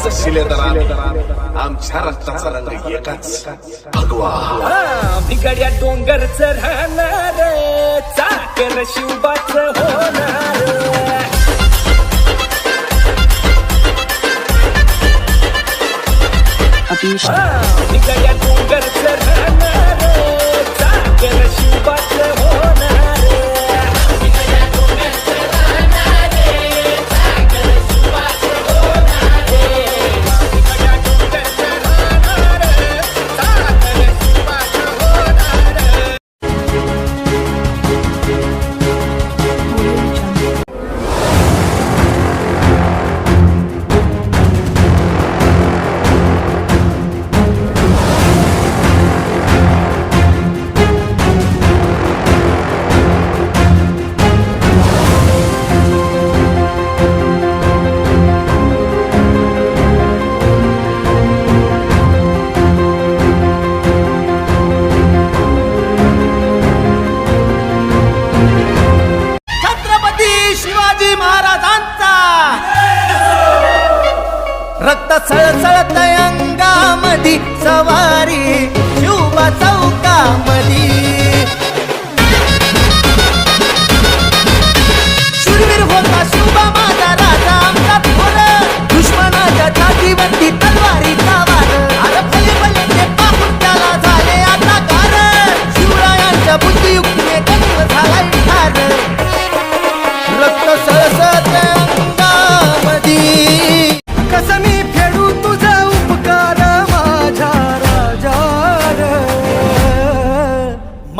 सगळ्यांचं शिलेदार आमच्या रक्ताचा रंग एकाच. भगवा. बिगड्या डोंगरच राहणार चाकर शिवबाच होणार डोंगरच राहणार सळसळत अंगामधी सवारी शिवबा चौकामधी. शूरवीर होता शिवबा माझा राजा आमचा थोर दुश्मनाच्या छातीवरती तलवारी कावार. अरे भले ते पाहून त्याला झाले आता कारण शिवरायांच्या बुद्धियुक्तीने गणित झालाय ठार रक्त सळसळ